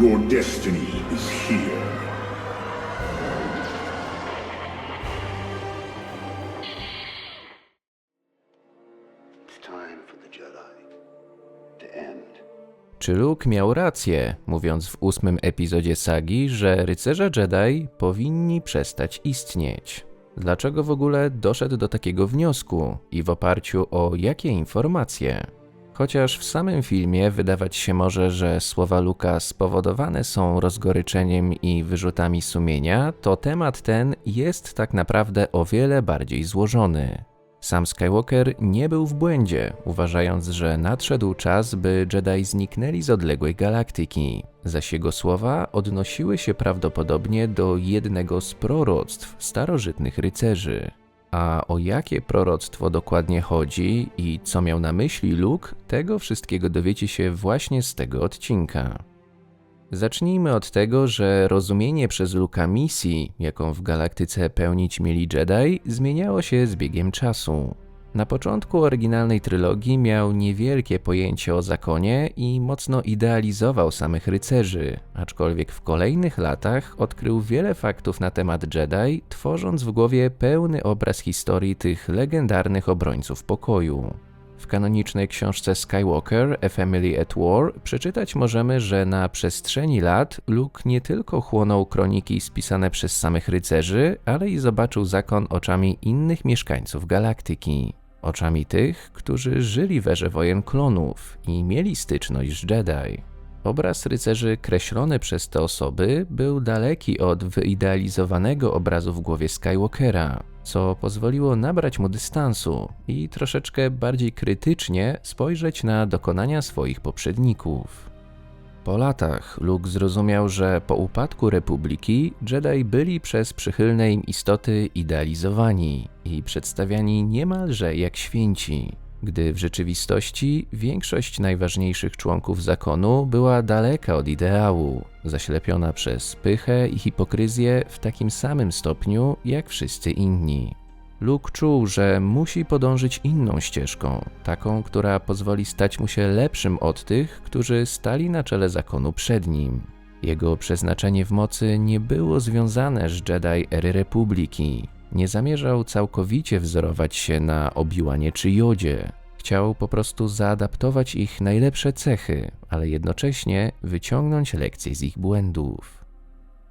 Your destiny is here. It's time for the Jedi to end. Czy Luke miał rację, mówiąc w ósmym epizodzie sagi, że rycerze Jedi powinni przestać istnieć? Dlaczego w ogóle doszedł do takiego wniosku i w oparciu o jakie informacje? Chociaż w samym filmie wydawać się może, że słowa Luka spowodowane są rozgoryczeniem i wyrzutami sumienia, to temat ten jest tak naprawdę o wiele bardziej złożony. Sam Skywalker nie był w błędzie, uważając, że nadszedł czas, by Jedi zniknęli z odległej galaktyki. Zaś jego słowa odnosiły się prawdopodobnie do jednego z proroctw starożytnych rycerzy. A o jakie proroctwo dokładnie chodzi i co miał na myśli Luke, tego wszystkiego dowiecie się właśnie z tego odcinka. Zacznijmy od tego, że rozumienie przez Luka misji, jaką w galaktyce pełnić mieli Jedi, zmieniało się z biegiem czasu. Na początku oryginalnej trylogii miał niewielkie pojęcie o zakonie i mocno idealizował samych rycerzy, aczkolwiek w kolejnych latach odkrył wiele faktów na temat Jedi, tworząc w głowie pełny obraz historii tych legendarnych obrońców pokoju. W kanonicznej książce Skywalker A Family at War przeczytać możemy, że na przestrzeni lat Luke nie tylko chłonął kroniki spisane przez samych rycerzy, ale i zobaczył zakon oczami innych mieszkańców galaktyki. Oczami tych, którzy żyli w erze wojen klonów i mieli styczność z Jedi. Obraz rycerzy kreślony przez te osoby był daleki od wyidealizowanego obrazu w głowie Skywalkera, co pozwoliło nabrać mu dystansu i troszeczkę bardziej krytycznie spojrzeć na dokonania swoich poprzedników. Po latach Luke zrozumiał, że po upadku Republiki Jedi byli przez przychylne im istoty idealizowani i przedstawiani niemalże jak święci, gdy w rzeczywistości większość najważniejszych członków zakonu była daleka od ideału, zaślepiona przez pychę i hipokryzję w takim samym stopniu jak wszyscy inni. Luke czuł, że musi podążyć inną ścieżką, taką, która pozwoli stać mu się lepszym od tych, którzy stali na czele zakonu przed nim. Jego przeznaczenie w mocy nie było związane z Jedi ery Republiki. Nie zamierzał całkowicie wzorować się na Obiłanie czy Jodzie. Chciał po prostu zaadaptować ich najlepsze cechy, ale jednocześnie wyciągnąć lekcje z ich błędów.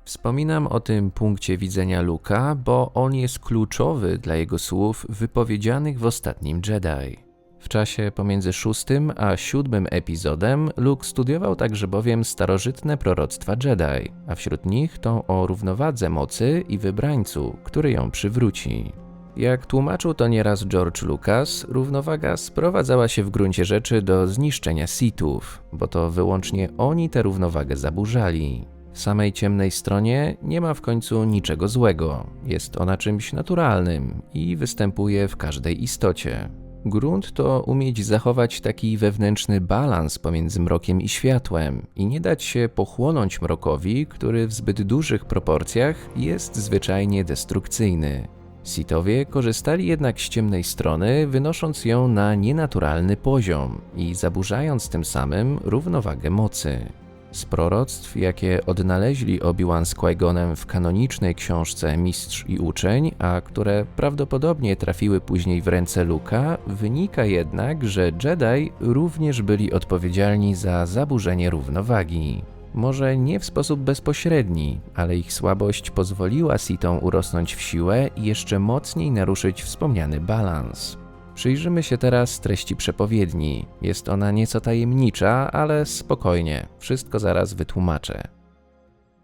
Wspominam o tym punkcie widzenia Luka, bo on jest kluczowy dla jego słów wypowiedzianych w ostatnim Jedi. W czasie pomiędzy szóstym a siódmym epizodem Luke studiował także bowiem starożytne proroctwa Jedi, a wśród nich tą o równowadze mocy i wybrańcu, który ją przywróci. Jak tłumaczył to nieraz George Lucas, równowaga sprowadzała się w gruncie rzeczy do zniszczenia Sithów, bo to wyłącznie oni tę równowagę zaburzali. W samej ciemnej stronie nie ma w końcu niczego złego. Jest ona czymś naturalnym i występuje w każdej istocie. Grunt to umieć zachować taki wewnętrzny balans pomiędzy mrokiem i światłem i nie dać się pochłonąć mrokowi, który w zbyt dużych proporcjach jest zwyczajnie destrukcyjny. Sithowie korzystali jednak z ciemnej strony, wynosząc ją na nienaturalny poziom i zaburzając tym samym równowagę mocy. Z proroctw, jakie odnaleźli Obi-Wan z Qui-Gonem w kanonicznej książce Mistrz i Uczeń, a które prawdopodobnie trafiły później w ręce Luka, wynika jednak, że Jedi również byli odpowiedzialni za zaburzenie równowagi. Może nie w sposób bezpośredni, ale ich słabość pozwoliła Sitom urosnąć w siłę i jeszcze mocniej naruszyć wspomniany balans. Przyjrzymy się teraz treści przepowiedni. Jest ona nieco tajemnicza, ale spokojnie, wszystko zaraz wytłumaczę.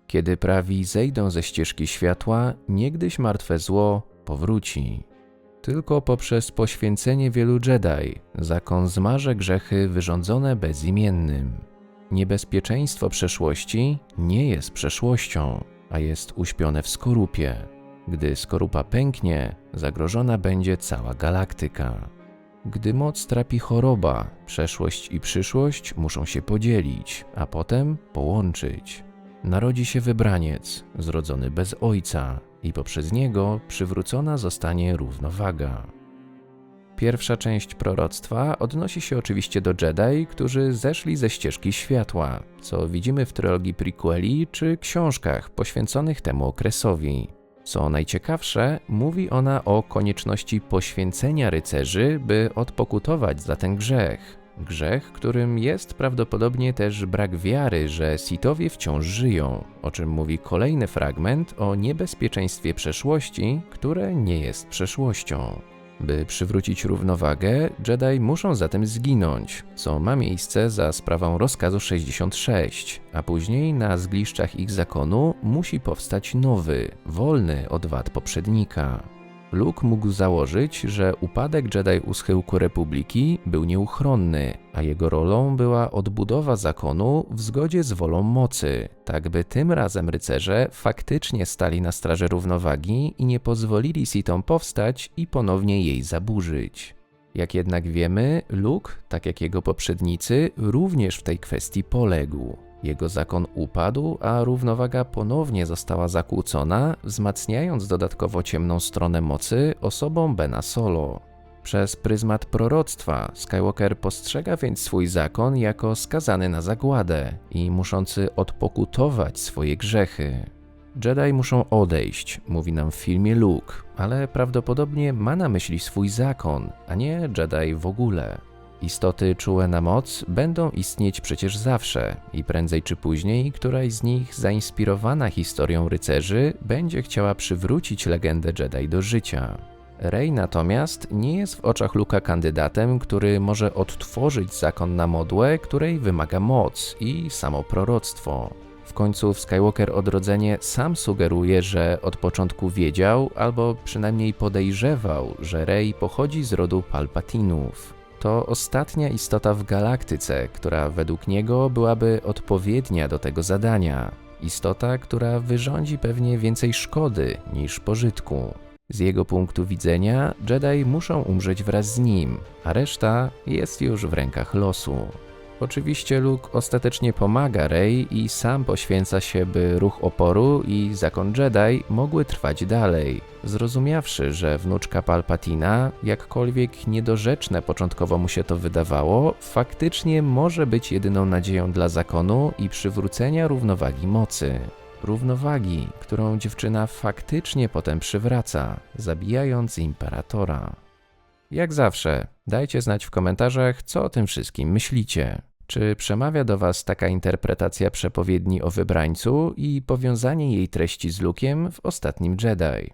Kiedy prawi zejdą ze ścieżki światła, niegdyś martwe zło powróci. Tylko poprzez poświęcenie wielu Jedi zakon zmarze grzechy wyrządzone bezimiennym. Niebezpieczeństwo przeszłości nie jest przeszłością, a jest uśpione w skorupie. Gdy skorupa pęknie, zagrożona będzie cała galaktyka. Gdy moc trapi choroba, przeszłość i przyszłość muszą się podzielić, a potem połączyć. Narodzi się wybraniec, zrodzony bez ojca, i poprzez niego przywrócona zostanie równowaga. Pierwsza część proroctwa odnosi się oczywiście do Jedi, którzy zeszli ze ścieżki światła, co widzimy w trylogii prequeli czy książkach poświęconych temu okresowi. Co najciekawsze, mówi ona o konieczności poświęcenia rycerzy, by odpokutować za ten grzech. Grzech, którym jest prawdopodobnie też brak wiary, że Sithowie wciąż żyją, o czym mówi kolejny fragment o niebezpieczeństwie przeszłości, które nie jest przeszłością. By przywrócić równowagę, Jedi muszą zatem zginąć, co ma miejsce za sprawą rozkazu 66, a później na zgliszczach ich zakonu musi powstać nowy, wolny od wad poprzednika. Luke mógł założyć, że upadek Jedi u schyłku Republiki był nieuchronny, a jego rolą była odbudowa zakonu w zgodzie z wolą mocy, tak by tym razem rycerze faktycznie stali na straży równowagi i nie pozwolili Sithom powstać i ponownie jej zaburzyć. Jak jednak wiemy, Luke, tak jak jego poprzednicy, również w tej kwestii poległ. Jego zakon upadł, a równowaga ponownie została zakłócona, wzmacniając dodatkowo ciemną stronę mocy osobą Bena Solo. Przez pryzmat proroctwa Skywalker postrzega więc swój zakon jako skazany na zagładę i muszący odpokutować swoje grzechy. Jedi muszą odejść, mówi nam w filmie Luke, ale prawdopodobnie ma na myśli swój zakon, a nie Jedi w ogóle. Istoty czułe na moc będą istnieć przecież zawsze i prędzej czy później któraś z nich, zainspirowana historią rycerzy, będzie chciała przywrócić legendę Jedi do życia. Rey natomiast nie jest w oczach Luka kandydatem, który może odtworzyć zakon na modłę, której wymaga moc i samo proroctwo. W końcu w Skywalker Odrodzenie sam sugeruje, że od początku wiedział, albo przynajmniej podejrzewał, że Rey pochodzi z rodu Palpatinów. To ostatnia istota w galaktyce, która według niego byłaby odpowiednia do tego zadania. Istota, która wyrządzi pewnie więcej szkody niż pożytku. Z jego punktu widzenia, Jedi muszą umrzeć wraz z nim, a reszta jest już w rękach losu. Oczywiście Luke ostatecznie pomaga Rey i sam poświęca się, by ruch oporu i zakon Jedi mogły trwać dalej, zrozumiawszy, że wnuczka Palpatina, jakkolwiek niedorzeczne początkowo mu się to wydawało, faktycznie może być jedyną nadzieją dla zakonu i przywrócenia równowagi mocy. Równowagi, którą dziewczyna faktycznie potem przywraca, zabijając imperatora. Jak zawsze, dajcie znać w komentarzach, co o tym wszystkim myślicie. Czy przemawia do Was taka interpretacja przepowiedni o wybrańcu i powiązanie jej treści z Lukiem w ostatnim Jedi?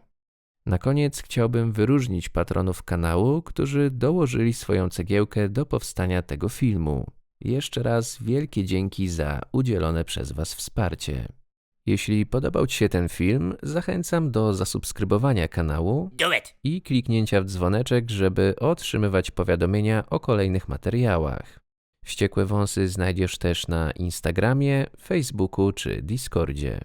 Na koniec chciałbym wyróżnić patronów kanału, którzy dołożyli swoją cegiełkę do powstania tego filmu. Jeszcze raz wielkie dzięki za udzielone przez Was wsparcie. Jeśli podobał Ci się ten film, zachęcam do zasubskrybowania kanału i kliknięcia w dzwoneczek, żeby otrzymywać powiadomienia o kolejnych materiałach. Wściekłe wąsy znajdziesz też na Instagramie, Facebooku czy Discordzie.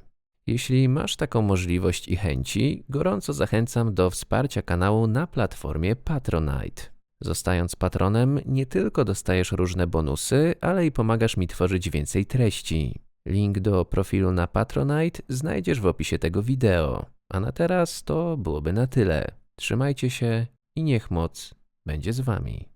Jeśli masz taką możliwość i chęci, gorąco zachęcam do wsparcia kanału na platformie Patronite. Zostając patronem, nie tylko dostajesz różne bonusy, ale i pomagasz mi tworzyć więcej treści. Link do profilu na Patronite znajdziesz w opisie tego wideo. A na teraz to byłoby na tyle. Trzymajcie się i niech moc będzie z wami.